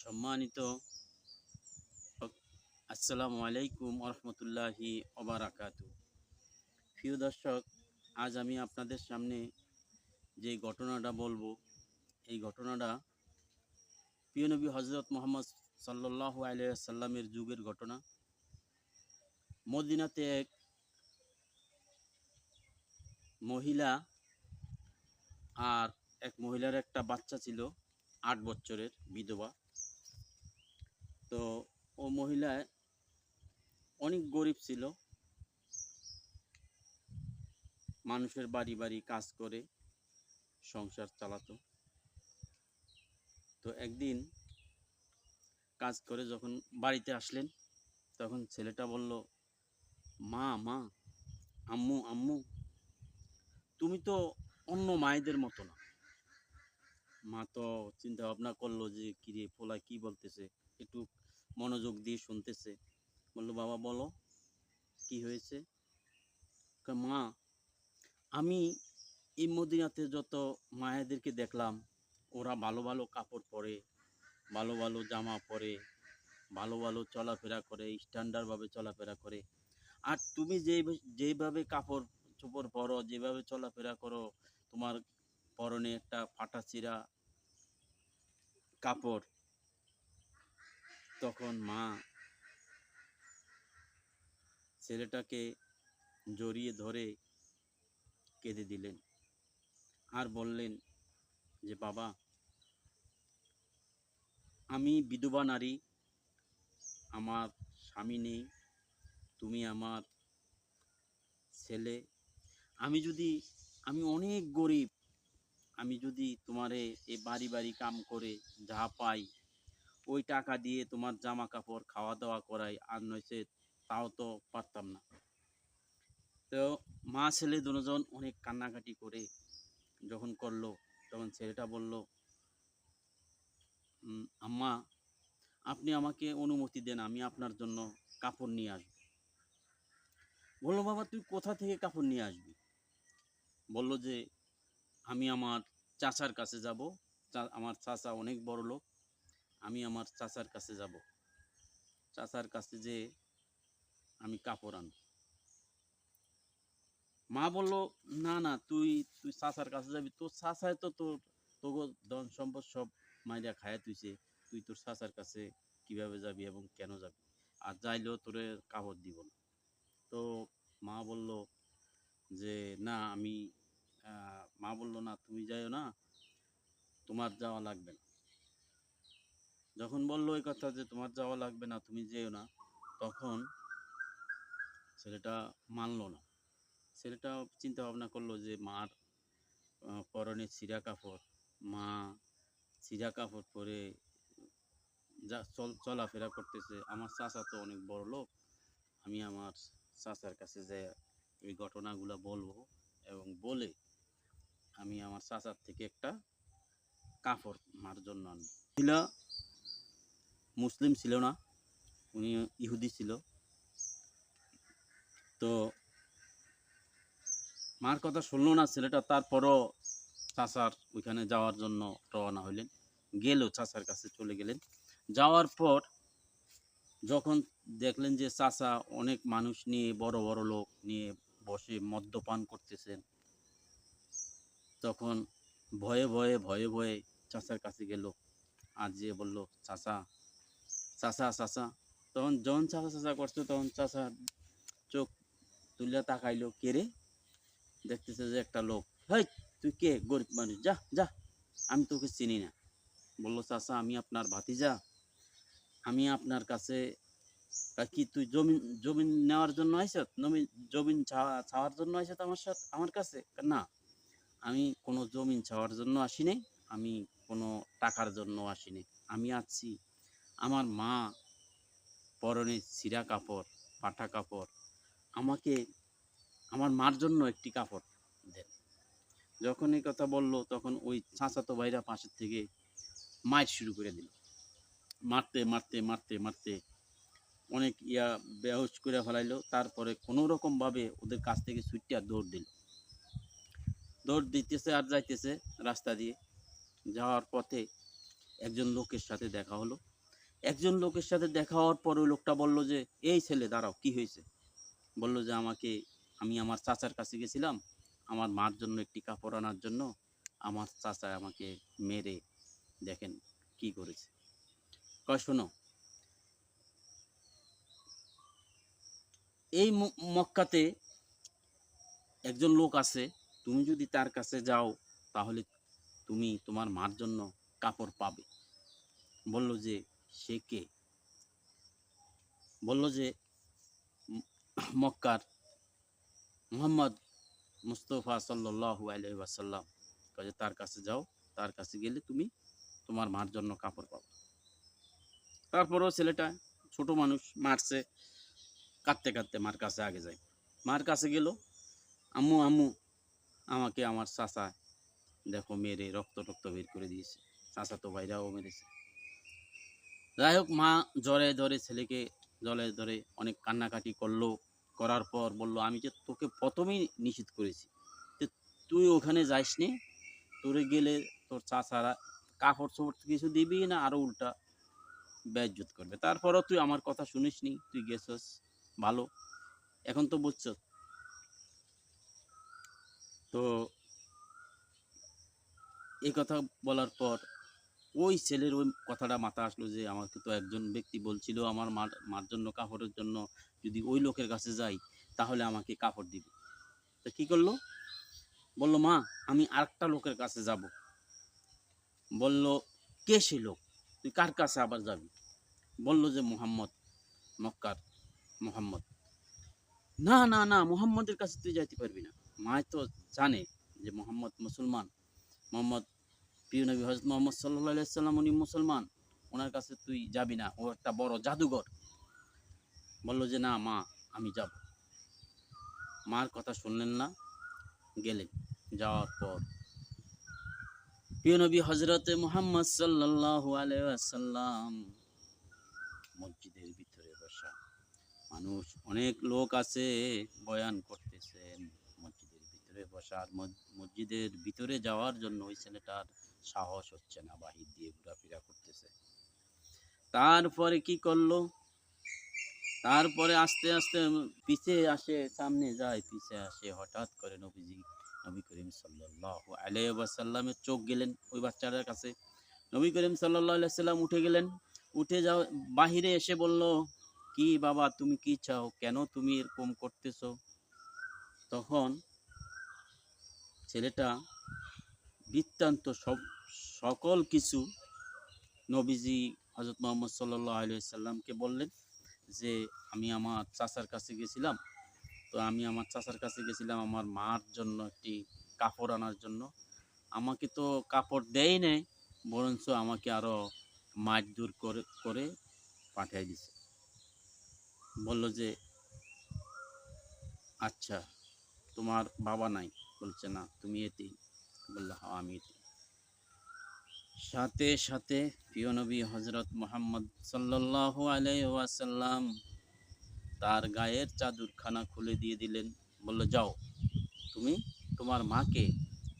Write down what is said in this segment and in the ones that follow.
সম্মানিত আসসালামু আলাইকুম রহমতুল্লাহি ওবারাকাত প্রিয় দর্শক, আজ আমি আপনাদের সামনে যে ঘটনাটা বলব, এই ঘটনাটা প্রিয়নবী হজরত মোহাম্মদ সাল্লাহ আলাইসাল্লামের যুগের ঘটনা। মদিনাতে এক মহিলা আর এক মহিলার একটা বাচ্চা ছিল, আট বছরের বিধবা। তো ও মহিলা অনেক গরিব ছিল। মানুষের বাড়ি বাড়ি কাজ করে, সংসার চালাতো। তো একদিন কাজ করে যখন বাড়িতে আসলেন, তখন ছেলেটা বলল, মা মা, আম্মু আম্মু, তুমি তো অন্য মায়েদের মতো না। মা তো চিন্তা ভাবনা করল যে, কিরে পোলা কি বলতেছে? একটু মনোযোগ দিয়ে শুনতেছে। বলল, বাবা, বলো, কি হয়েছে? মা, আমি এই মদিনাতে যত মায়েদেরকে দেখলাম, ওরা ভালো ভালো কাপড় পরে, ভালো ভালো জামা পরে, ভালো ভালো চলাফেরা করে, স্ট্যান্ডার্ডভাবে চলাফেরা করে। আর তুমি যেই যেইভাবে কাপড় চোপড় পরো, যেভাবে চলাফেরা করো তোমার পরনে একটা ফাটা চিরা কাপড়। তখন মা ছেলেটাকে জড়িয়ে ধরে কেঁদে দিলেন আর বললেন যে, বাবা, আমি বিধবা নারী, আমার স্বামী নেই, তুমি আমার ছেলে। আমি যদি আমি অনেক গরিব। আমি যদি তোমারে এই বাড়ি বাড়ি কাম করে যা পাই ওই টাকা দিয়ে তোমার জামা কাপড় খাওয়া দাওয়া করাই আর নয়সে তাও তো পারতাম না। তো মা ছেলে দুজন অনেক কান্নাকাটি করে যখন করল তখন ছেলেটা বলল "উম, আম্মা আপনি আমাকে অনুমতি দেন আমি আপনার জন্য কাপড় নিয়ে আসব। বলল বাবা তুই কোথা থেকে কাপড় নিয়ে আসবি? বলল যে, আমি আমার চাচার কাছে যাব। আমার চাচা অনেক বড় লোক। আমি আমার চাচার কাছে যাব। চাচার কাছে যে আমি কাপড় আনব। মা বলল, না না, তুই তুই চাচার কাছে যাবি। তোর চাচায় তো তোর তোর ধন সম্পদ সব মাইরা খায়া তুইছে তুই তোর চাচার কাছে কীভাবে যাবি এবং কেন যাবি? আর যাইলেও তোরে কাপড় দিব না। তো মা বলল যে, না, আমি মা বলল না, তুমি যাইও না, তোমার যাওয়া লাগবে না। যখন বলল ওই কথা যে, তোমার যাওয়া লাগবে না, তুমি যেও না, তখন ছেলেটা মানলো না। ছেলেটা চিন্তা ভাবনা করল যে, মার পরনে ছিঁড়া কাপড়, মা ছিঁড়া কাপড় পরে যা, চল, চলাফেরা করতেছে। আমার চাচা তো অনেক বড় লোক আমি আমার চাচার কাছে যে এই ঘটনাগুলো বলব এবং বলে আমি আমার চাচার থেকে একটা কাপড় মার জন্য আনব। ছিল, মুসলিম ছিল না, উনি ইহুদি ছিল। তো মার কথা শুনলো না ছেলেটা, তারপরও চাচার ওইখানে যাওয়ার জন্য রওনা হইলেন। গেল চাচার কাছে চলে গেলেন। যাওয়ার পর যখন দেখলেন যে চাচা অনেক মানুষ নিয়ে, বড় বড় লোক নিয়ে বসে মদ্যপান করতেছেন। তখন ভয়ে ভয়ে ভয়ে ভয়ে চাচার কাছে গেল। আর যে বলল, চাচা চাচা চাচা। তখন যখন চাচা চাচা করছে, তখন চাচা চোখ তুলে তাকাইলো। কে রে? দেখতেছে যে একটা লোক। হেই, তুই কে? গরিব মানুষ। যা যা। আমি তোকে চিনি না। বলল, চাচা, আমি আপনার ভাতিজা। আমি আপনার কাছে কি তুই জমিন জমিন নেওয়ার জন্য আইসত নমি জমিন ছাওয়া ছাওয়ার জন্য আইসত আমার সাথে, আমার কাছে? না। আমি কোনো জমিন ছাওয়ার জন্য আসিনি আমি কোনো টাকার জন্য আসিনি আমি আছি আমার মা পরনে ছিঁড়া কাপড় পাঠা কাপড়। আমাকে, আমার মার জন্য একটি কাপড় দেন। যখন এই কথা বলল, তখন ওই চাচাতো ভাইরা পাশের থেকে মায়ের শুরু করে দিল। মারতে মারতে মারতে মারতে অনেক ইয়া বেহুশ করে ফেলাইলো। তারপরে কোনো রকমভাবে ওদের কাছ থেকে ছুটিয়া দৌড় দিল। দৌড় দিতেছে আর যাইতেছে রাস্তা দিয়ে। যাওয়ার পথে একজন লোকের সাথে দেখা হলো। একজন লোকের সাথে দেখা হওয়ার পর ওই লোকটা বলল যে, এই ছেলে, দাঁড়াও, কি হয়েছে? বলল যে, আমাকে, আমি আমার চাচার কাছে গেছিলাম। আমার মার জন্য একটি কাপড় আনার জন্য। আমার চাচা আমাকে মেরে দেখেন কি করেছে। কয়, শোনো এই মক্কাতে একজন লোক আছে, তুমি যদি তার কাছে যাও, তাহলে তুমি তোমার মার জন্য কাপড় পাবে। বলল যে, সে কে? বলল যে মক্কার মোহাম্মদ মুস্তফা সাল্লাহ আলহাসাল্লাম কাজে তার কাছে যাও, তার কাছে গেলে তুমি তোমার মার জন্য কাপড় পাবে। তারপরেও ছেলেটা ছোট মানুষ, মারছে। কাঁদতে কাঁদতে মার কাছে আগে যাই। মার কাছে গেল, আম্মু আম্মু, আমাকে আমার চাচা, দেখো মেরে রক্ত টক্ত বের করে দিয়েছে। চাচা তো ভাইরাও মেরেছে। যাই হোক, মা জ্বরে ধরে ছেলেকে জলে ধরে অনেক কান্নাকাটি করল, করার পর বলল, আমি যে তোকে প্রথমেই নিষেধ করেছি তুই ওখানে যাইস নি, তোরে গেলে তোর চাচারা কাপড় চোপড় কিছু দিবি না আরও উল্টা ব্যয়জুত করবে। তারপরও তুই আমার কথা শুনিস নি তুই গেছস ভালো। এখন তো বুঝছ। তো এই কথা বলার পর ওই ছেলের ওই কথাটা মাথা আসলো যে, আমাকে তো একজন ব্যক্তি বলছিল, আমার মার মার জন্য, কাপড়ের জন্য যদি ওই লোকের কাছে যাই, তাহলে আমাকে কাপড় দিবে। তো কি করল? বলল, মা, আমি আরেকটা লোকের কাছে যাব। বলল, কে সে লোক? তুই কার কাছে আবার যাবি? বলল যে, মোহাম্মদ মক্কার। মোহাম্মদ। না না না, মোহাম্মদের কাছে তুই যাইতে পারবি না। মা তো জানে যে মোহাম্মদ মুসলমান। মোহাম্মদ, প্রিয় নবী হজরত মোহাম্মদ সাল্লাহ সাল্লাম উনি মুসলমান। ওনার কাছে তুই যাবি না, ও একটা বড় জাদুঘর। বলল যে, না, মা, আমি যাব। মার কথা শুনলেন না, গেলেন। যাওয়ার পর প্রিয় নবী হজরতে মোহাম্মদ সাল্লাল্লাহু আলাইহি ওয়াসাল্লাম মসজিদের মানুষ, অনেক লোক আছে বয়ান করতেছেন মসজিদের ভিতরে বসার মসজিদের ভিতরে যাওয়ার জন্য ওই ছেলেটার সাহস হচ্ছে না, বাহির দিয়ে ঘোরাফেরা করতেছে। তারপরে কি করল? তারপরে আস্তে আস্তে পিছে আসে, সামনে যায়, পিছে আসে, হঠাৎ করে নবীজি, নবী করিম আলাইহি ওয়াসাল্লামের চোখ গেলেন ওই বাচ্চাটার কাছে। নবী করিম সাল্লাল্লাহু আলাইহি সাল্লাম উঠে গেলেন, উঠে যাও বাহিরে এসে বলল কি বাবা তুমি কি চাও? কেন তুমি এরকম করতেছো? তখন ছেলেটা বৃত্তান্ত সব, সকল কিছু নবীজি হজরত মোহাম্মদ সাল্লাহ সাল্লামকে বললেন যে, আমি আমার চাচার কাছে গেছিলাম। তো আমি আমার চাচার কাছে গেছিলাম আমার মার জন্য একটি কাপড় আনার জন্য। আমাকে তো কাপড় দেয় নাই, বরঞ্চ আমাকে আরও মাছ দূর করে করে পাঠিয়ে দিছে। বলল যে আচ্ছা তোমার বাবা নাই। বলছে, না, তুমি এতেই বলল হ্যাঁ আমি এতেই সাথে সাথে প্রিয় নবী হজরত মোহাম্মদ সাল্লাল্লাহু আলাইহি ওয়াসাল্লাম তার গায়ের চাদুরখানা খুলে দিয়ে দিলেন। বলল, যাও, তুমি তোমার মাকে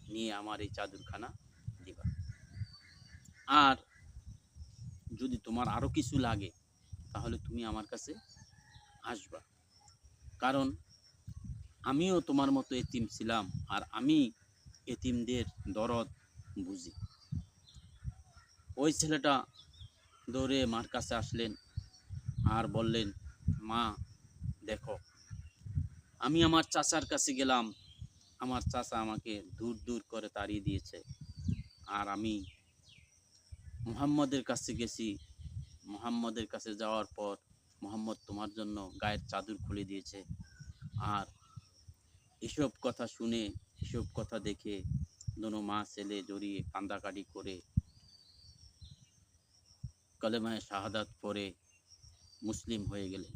নিয়ে আমার এই চাদুরখানা দিবা। আর যদি তোমার আরও কিছু লাগে, তাহলে তুমি আমার কাছে আসবা। কারণ আমিও তোমার মতো এতিম ছিলাম আর আমি এতিমদের দরদ বুঝি। ওই ছেলেটা দৌড়ে মার কাছে আসলেন আর বললেন, মা, দেখো, আমি আমার চাচার কাছে গেলাম। আমার চাচা আমাকে দূর দূর করে তাড়িয়ে দিয়েছে। আর আমি মুহাম্মদের কাছে গেছি। মুহাম্মদের কাছে যাওয়ার পর মোহাম্মদ তোমার জন্য গায়ের চাদর খুলে দিয়েছে। আর এসব কথা শুনে, এসব কথা দেখে দোনো মা ছেলে জড়িয়ে কান্দাকাটি করে কলেমায় শাহাদাত পরে মুসলিম হয়ে গেলেন।